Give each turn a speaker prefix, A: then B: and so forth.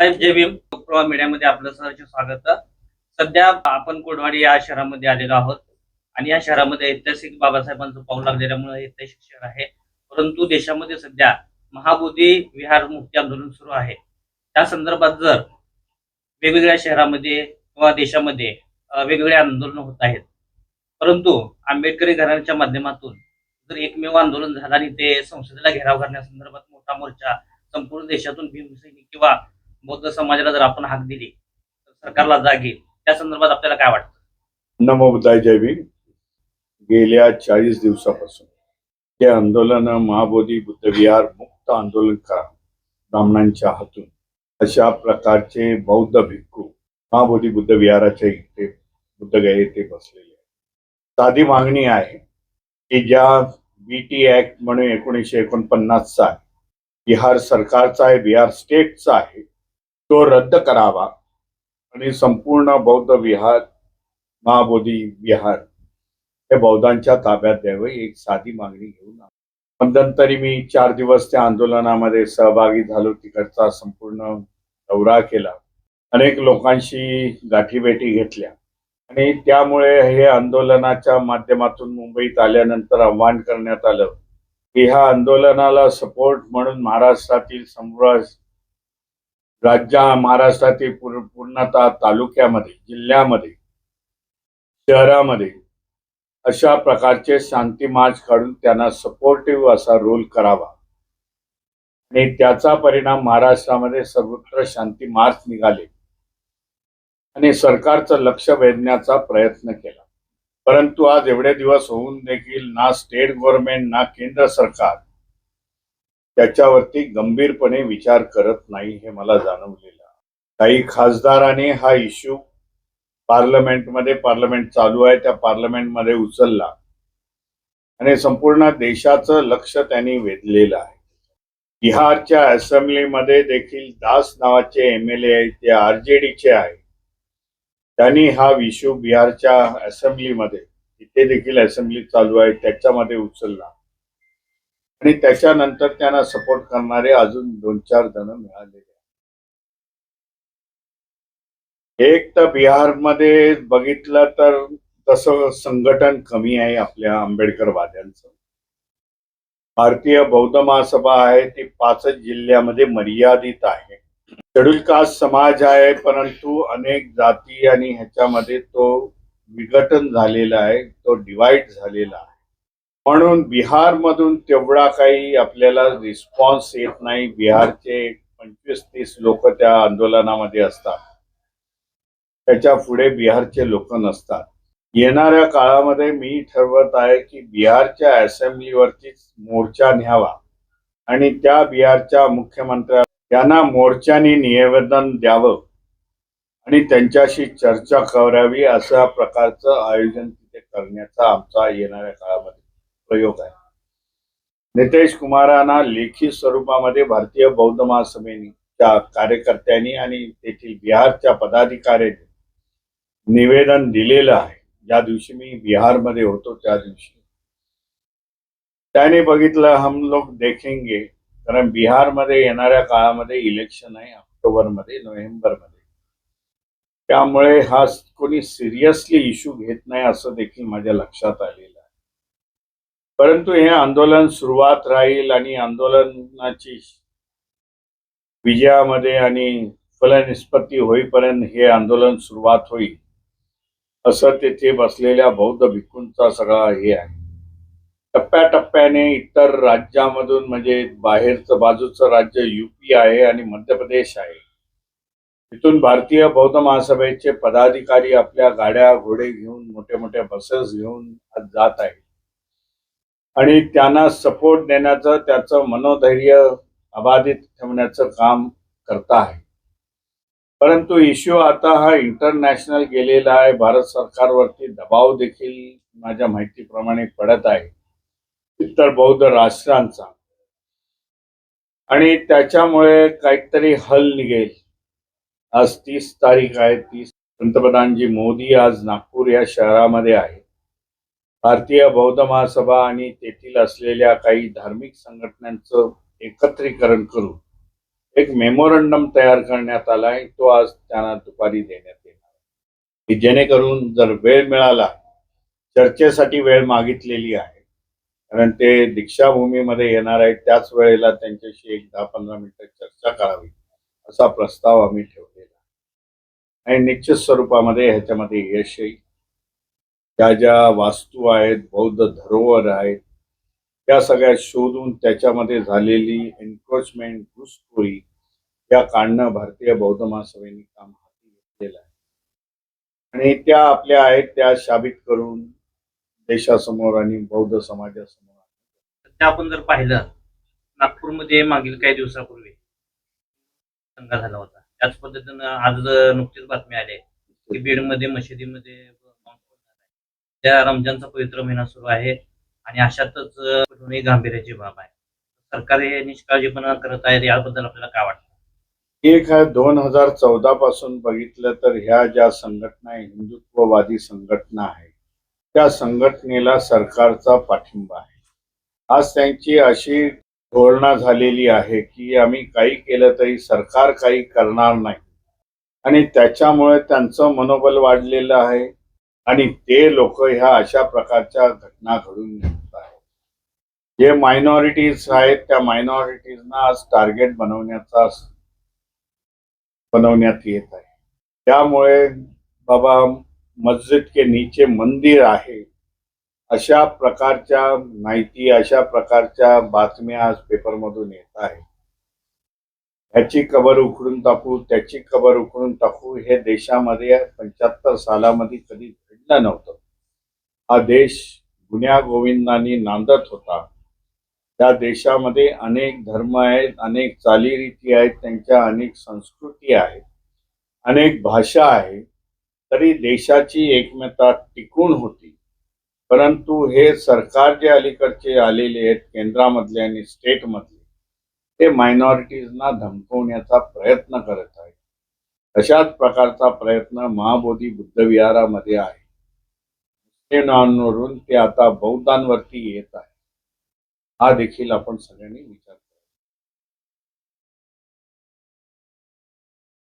A: मीडियामध्ये आपलं सहर्ष स्वागत. सध्या आपण कोडवाडी या शहरामध्ये आलेलो आहोत. आणि या शहरामध्ये ऐतिहासिक बाबासाहेबांचं पाऊल लागलेल्यामुळे ऐतिहासिक शहर आहे. परंतु देशामध्ये सध्या महाबोधी विहार मुक्ती आंदोलन सुरू आहे. त्या संदर्भात जर वेगवेगळ्या शहरामध्ये किंवा देशामध्ये वेगवेगळे आंदोलन होत आहेत. परंतु आंबेडकरी घराण्याच्या माध्यमातून जर एकमेव आंदोलन झालं आणि ते संसदेला घेराव करण्यासंदर्भात मोठा मोर्चा संपूर्ण देशातून भीमसैनिक किंवा बौद्ध समाजाला जर आपण हाक दिली तर सरकारला जाग येईल. त्या संदर्भात आपल्याला काय वाटतं?
B: नमो बुद्धाय जय भीम. गेल्या चाळीस दिवसापासून हे आंदोलन महाबोधी बुद्ध विहार मुक्त आंदोलन करा ब्राह्मणांच्या हातून. अशा प्रकारचे बौद्ध भिक्खू महाबोधी बुद्ध विहाराच्या इथे बुद्धगया येथे बसलेले आहेत. साधी मागणी आहे की ज्या बी टी ऍक्ट म्हणून एकोणीसशे एकोणपन्नासचा आहे बिहार सरकारचा आहे बिहार स्टेटचा आहे तो रद्द करावा. आणि संपूर्ण बौद्ध विहार महाबोधी विहार हे बौद्धांच्या ताब्यात द्यावं एक साधी मागणी घेऊन मध्यंतरी मी चार दिवस त्या आंदोलनामध्ये सहभागी झालो तिकडचा संपूर्ण दौरा केला. अनेक लोकांशी गाठीभेटी घेतल्या. आणि त्यामुळे हे आंदोलनाच्या माध्यमातून मुंबईत आल्यानंतर आव्हान करण्यात आलं. की ह्या आंदोलनाला सपोर्ट म्हणून महाराष्ट्रातील संपूर्ण राज्य महाराष्ट्रातील पूर्णतः तालुक्यामध्ये जिल्ह्यामध्ये शहरामध्ये अशा प्रकारचे शांती मार्च काढून त्यांना सपोर्टिव्ह असा रोल करावा. आणि त्याचा परिणाम महाराष्ट्रामध्ये सर्वत्र शांती मार्च निघाले. आणि सरकारचं लक्ष वेधण्याचा प्रयत्न केला. परंतु आज एवढे दिवस होऊन देखील ना स्टेट गव्हर्नमेंट ना केंद्र सरकार त्याच्यावरती गंभीरपणे विचार करत नाही हे मला जाणवलेलं काही खासदारांनी हा इश्यू पार्लमेंटमध्ये पार्लमेंट चालू आहे त्या पार्लमेंटमध्ये उचलला. आणि संपूर्ण देशाचं लक्ष त्यांनी वेधलेलं आहे. बिहारच्या असेंब्लीमध्ये देखील दास नावाचे एम एल ए आहेत ते डीचे आहे त्यांनी हा इश्यू बिहारच्या असेंब्लीमध्ये तिथे देखील असेंब्ली चालू आहे त्याच्यामध्ये उचलला. आणि त्याच्यानंतर त्यांना सपोर्ट करणारे अजून दोन चार जण मिळालेले आहेत. एक तर बिहारमध्ये बघितलं तर तसं संघटन कमी आहे आपल्या आंबेडकरवाद्यांचं. भारतीय बौद्ध महासभा आहे ती पाचच जिल्ह्यामध्ये मर्यादित आहे. शेड्यूल कास्ट समाज आहे परंतु अनेक जाती आणि ह्याच्यामध्ये तो विघटन झालेला आहे तो डिवाइड झालेला आहे. म्हणून बिहारमधून तेवढा काही आपल्याला रिस्पॉन्स येत नाही. बिहारचे पंचवीस तीस लोक त्या आंदोलनामध्ये असतात. त्याच्या पुढे बिहारचे लोक नसतात. येणाऱ्या काळामध्ये मी ठरवत आहे की बिहारच्या असेंब्लीवरतीच मोर्चा न्यावा. आणि त्या बिहारच्या मुख्यमंत्र्या त्यांना मोर्चाने निवेदन द्यावं. आणि त्यांच्याशी चर्चा करावी अशा प्रकारचं आयोजन तिथे करण्याचा आमचा येणाऱ्या काळामध्ये प्रयोग आहे. नितेश कुमारांना लेखी स्वरूपामध्ये भारतीय बौद्ध महासभेने त्या कार्यकर्त्यांनी आणि तेथील बिहारच्या पदाधिकाऱ्यांनी निवेदन दिलेलं आहे. ज्या दिवशी मी बिहारमध्ये होतो त्या दिवशी. त्याने बघितलं हम लोग देखेंगे. कारण बिहारमध्ये येणाऱ्या काळामध्ये इलेक्शन आहे ऑक्टोबरमध्ये नोव्हेंबरमध्ये. त्यामुळे हा कोणी सिरियसली इश्यू घेत नाही असं देखील माझ्या लक्षात आलेलं परंतु हे आंदोलन सुरुवात राहील आणि आंदोलनाची विजयामध्ये आणि फलनिष्पत्ती होईपर्यंत हे आंदोलन सुरुवात होईल असं तेथे बसलेल्या बौद्ध भिक्खूंचा सगळा हे आहे. टप्प्याटप्प्याने इतर राज्यामधून म्हणजे बाहेरचं बाजूचं राज्य युपी आहे आणि मध्य प्रदेश आहे. तिथून भारतीय बौद्ध महासभेचे पदाधिकारी आपल्या गाड्या घोडे घेऊन मोठ्या मोठ्या बसेस घेऊन आज जात आहेत. आणि त्यांना सपोर्ट देण्याचं त्याचं मनोधैर्य अबाधित ठेवण्याचं काम करता आहे. परंतु इश्यू आता हा इंटरनॅशनल गेलेला आहे. भारत सरकारवरती दबाव देखील माझ्या माहितीप्रमाणे पडत आहे. इतर बौद्ध राष्ट्रांचा. आणि त्याच्यामुळे काहीतरी हल निघेल. आज तीस तारीख आहे तीस पंतप्रधानजी मोदी आज नागपूर या शहरामध्ये आहे भारतीय बौद्ध महासभा आणि तेथील असलेल्या काही धार्मिक संघटनांचं एकत्रीकरण करून एक मेमोरंडम तयार करण्यात आला आहे तो आज त्यांना दुपारी देण्यात येणार की जेणेकरून जर वेळ मिळाला चर्चेसाठी वेळ मागितलेली आहे कारण ते दीक्षाभूमीमध्ये येणार आहेत त्याच वेळेला त्यांच्याशी एक दहा पंधरा मिनिटं चर्चा करावी असा प्रस्ताव आम्ही ठेवलेला आणि निश्चित स्वरूपामध्ये ह्याच्यामध्ये यश येईल. त्या ज्या वास्तू आहेत बौद्ध धरोहर आहेत त्या सगळ्या शोधून त्याच्यामध्ये झालेली एन्क्रोचमेंट घुसखोरी या काढणं भारतीय बौद्ध महासभेने काम हाती घेतलेलं आहे. आणि त्या आपल्या आहेत त्या शाबित करून देशासमोर आणि बौद्ध समाजासमोर.
A: त्या आपण जर पाहिलं नागपूरमध्ये मागील काही दिवसापूर्वी दंगा झाला होता. त्याच पद्धतीनं आज नुकतीच बातमी आली की बीडमध्ये मशिदीमध्ये त्या रमजानचा पवित्र महिना सुरू आहे आणि अशातच कुठूनही गांभीर्याची बाब आहे. सरकार हे निष्काळजीपणा करत आहे याबद्दल आपल्याला काय वाटतं?
B: एक आहे दोन हजार चौदा पासून बघितलं तर ह्या ज्या संघटना हिंदुत्ववादी संघटना आहे त्या संघटनेला सरकारचा पाठिंबा आहे. आज त्यांची अशी धोरणा झालेली आहे की आम्ही काही केलं तरी सरकार काही करणार नाही. आणि त्याच्यामुळे त्यांचं मनोबल वाढलेलं आहे. आणि ते लोक ह्या अशा प्रकारच्या घटना घडून आहेत. जे मायनॉरिटीज आहेत त्या मायनॉरिटीजना आज टार्गेट बनवण्याचा बनवण्यात येत आहे. त्यामुळे बाबा मस्जिद के नीचे मंदिर आहे अशा प्रकारच्या माहिती अशा प्रकारच्या बातम्या आज पेपरमधून येत आहे ह्याची कबर उखडून टाकू त्याची कबर उखडून टाकू हे देशामध्ये पंच्याहत्तर सालामध्ये कधी घडलं नव्हतं. हा देश गुन्ह्या गोविंदांनी नांदत होता. त्या देशामध्ये अनेक धर्म आहेत अनेक चालीरीती आहेत त्यांच्या अनेक संस्कृती आहेत अनेक भाषा आहेत तरी देशाची एकमेता टिकून होती. परंतु हे सरकार जे अलीकडचे आलेले आहेत केंद्रामधले आणि स्टेटमधले ते मायनॉरिटीजना धमकवण्याचा प्रयत्न करत आहेत. अशाच प्रकारचा प्रयत्न महाबोधी बुद्धविहारामध्ये आहे. मुस्लिमांवरून ते आता बौद्धांवरती येत आहे. हा देखील आपण सगळ्यांनी विचार